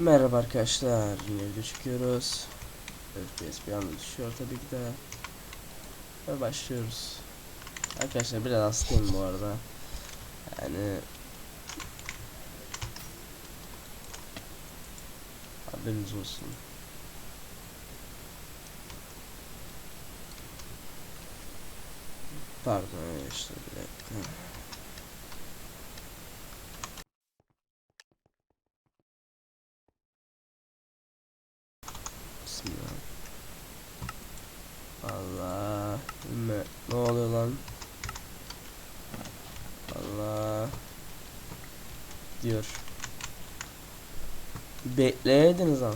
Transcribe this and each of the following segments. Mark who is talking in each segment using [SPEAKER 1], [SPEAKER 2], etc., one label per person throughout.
[SPEAKER 1] Merhaba arkadaşlar, video çıkıyoruz. FPS bir anda düşüyor tabii ki de. Ve başlıyoruz. Arkadaşlar biraz hastayım bu arada. Yani haberiniz olsun. Pardon arkadaşlar bir dakika. Bismillah. Allah. Ne, oluyor lan? Allah. Diyor. Bekleyeydiniz ama.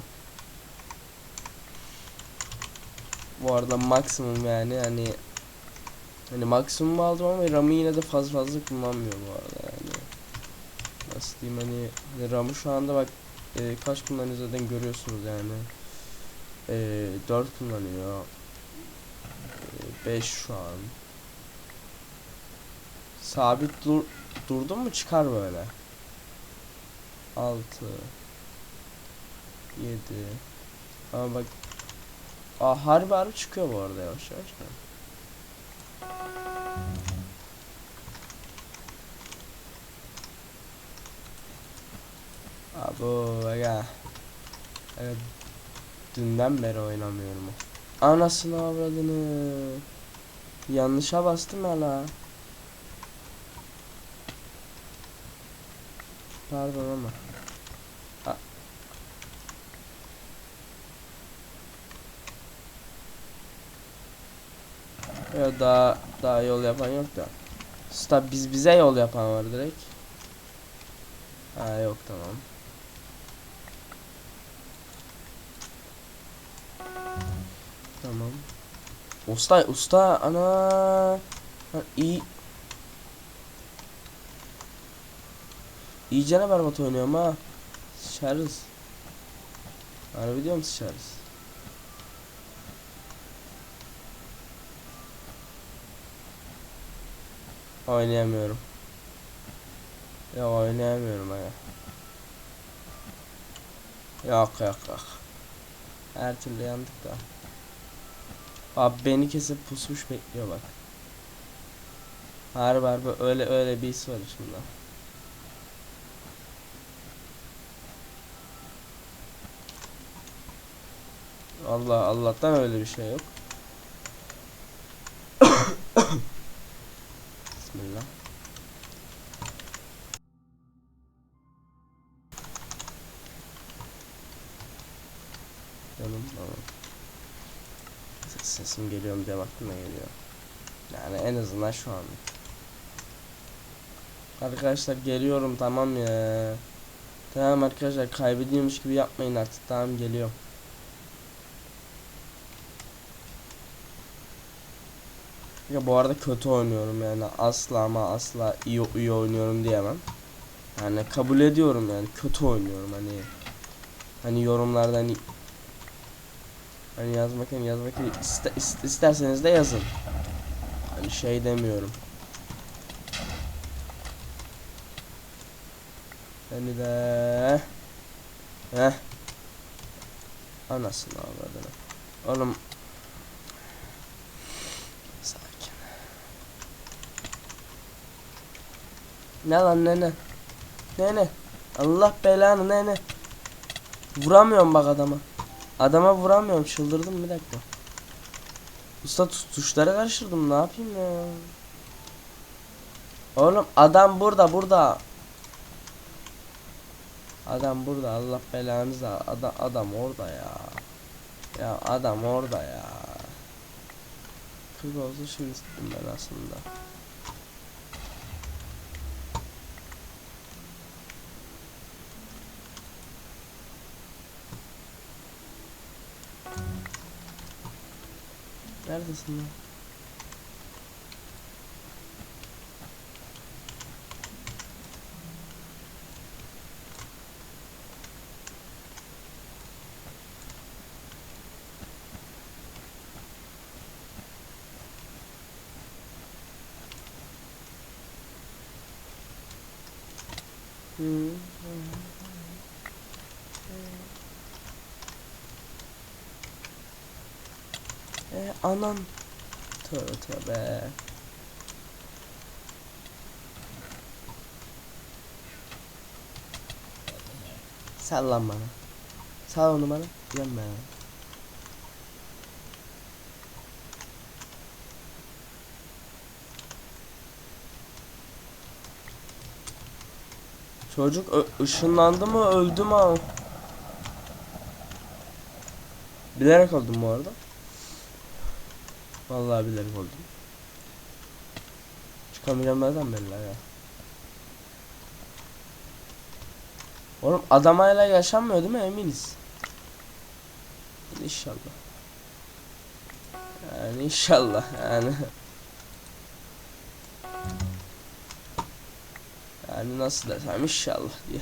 [SPEAKER 1] Bu arada maksimum yani hani hani maksimum aldım ama RAM'ı yine de fazla fazla kullanmıyor bu arada yani. Nasıl diyeyim hani, hani RAM'ı şu anda bak e, kaç kullanıyor zaten görüyorsunuz yani. E, 4 kullanıyor. 5 şu an. Sabit dur durdun mu çıkar böyle. 6 7 Ama bak Aa, harbi harbi çıkıyor bu arada yavaş yavaş. Abo aga. Evet. Dünden beri oynamıyorum. Anasını avradını. Yanlışa bastım hala. Pardon ama. A- Yok daha daha yol yapan yok da. Stop biz bize yol yapan var direkt. Ha yok tamam. Tamam. Usta usta ana. Ha, iyi. İyicene berbat oynuyorum ha. Sıçarız. Harbi diyorum sıçarız. Oynayamıyorum. Ya oynayamıyorum aga. Yok yok yok. Her türlü yandık da. Abi beni kesip pusmuş bekliyor bak. Harbi harbi öyle öyle bir his var içimde. Allah Allah'tan öyle bir şey yok. Bismillah. Canım tamam. Ses- Sesim geliyor mu diye baktım da geliyor. Yani en azından şu an. Arkadaşlar geliyorum tamam ya. Tamam arkadaşlar kaybediyormuş gibi yapmayın artık tamam geliyorum. Ya bu arada kötü oynuyorum yani asla ama asla iyi iyi oynuyorum diyemem. Yani kabul ediyorum yani kötü oynuyorum hani hani yorumlarda hani hani yazmak hani yazmak iste, is- isterseniz de yazın. Hani şey demiyorum. Hani de Heh. Anasını avradını. Oğlum Sakin. Ne lan ne ne? Ne ne? Allah belanı ne ne? Vuramıyorum bak adama. Adama vuramıyorum çıldırdım bir dakika. Usta tu- tuşlara karıştırdım ne yapayım ya? Oğlum adam burada burada. Adam burada Allah belanızı adam adam orada ya. Ya adam orada ya. Kız olsa şimdi ben aslında. Neredesin lan? Hmm. E, anan. Tövbe tövbe. Sal lan bana. Sal onu bana. Ya. Çocuk ışınlandı mı öldü mü? Bilerek oldum bu arada. Vallahi bilerek oldum. Çıkamayacağım nereden belli ya. Oğlum adamayla yaşanmıyor değil mi eminiz? İnşallah. Yani inşallah yani. Yani nasıl desem inşallah diye.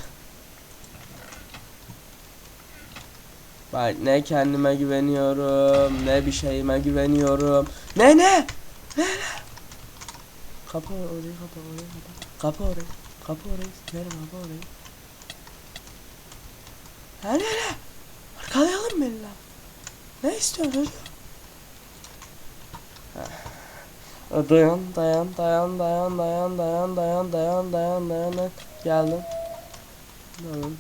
[SPEAKER 1] Bak ne kendime güveniyorum, ne bir şeyime güveniyorum. Ne ne? Ne ne? Kapı orayı kapa orayı kapa. Kapı orayı. Kapı orayı. Verim kapı orayı. Ha ne ne? Arkalayalım beni lan. Ne istiyorsun. Dayan dayan dayan dayan dayan dayan dayan dayan dayan dayan dayan geldim. Tamam.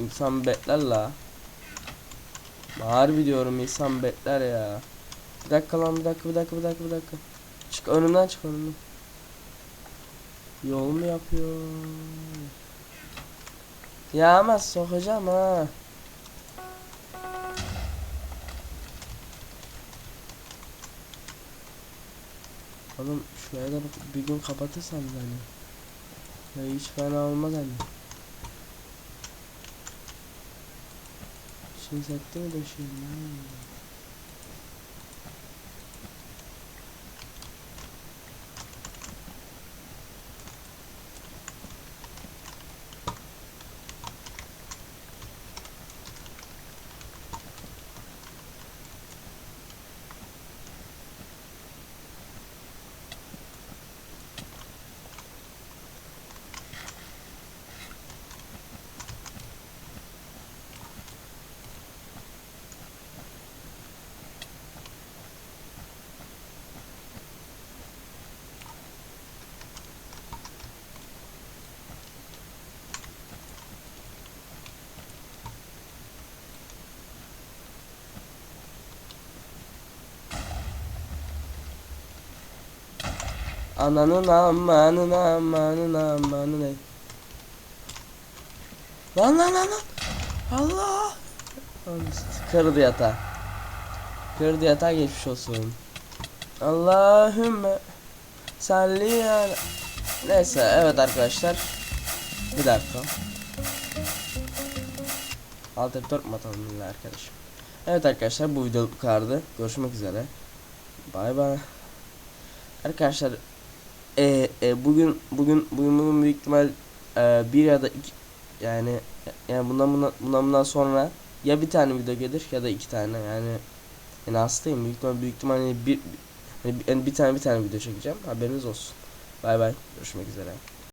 [SPEAKER 1] İnsan bekler la. Harbi diyorum insan bekler ya. Bir dakika lan bir dakika bir dakika bir dakika bir dakika. Çık önümden çık önümden. Yol mu yapıyor? Ya sokacağım ha. Oğlum şuraya da bir gün kapatırsan hani. Ya hiç fena olmaz hani. X até o X mais. Ananın amanın amanın amanın. Lan lan lan lan. Allah. Kırdı yatağı. Kırdı yatağı geçmiş olsun. Allahümme salli. Neyse evet arkadaşlar. Bir dakika. Alt F4 mu atalım arkadaşım. Evet arkadaşlar bu video bu kadardı. Görüşmek üzere. Bay bay. Arkadaşlar e, e, bugün bugün bugün bugün büyük ihtimal e, bir ya da iki yani yani bundan bundan, bundan bundan sonra ya bir tane video gelir ya da iki tane yani yani hastayım büyük ihtimal büyük ihtimal hani bir, hani bir, yani bir tane bir tane video çekeceğim haberiniz olsun. Bay bay görüşmek üzere.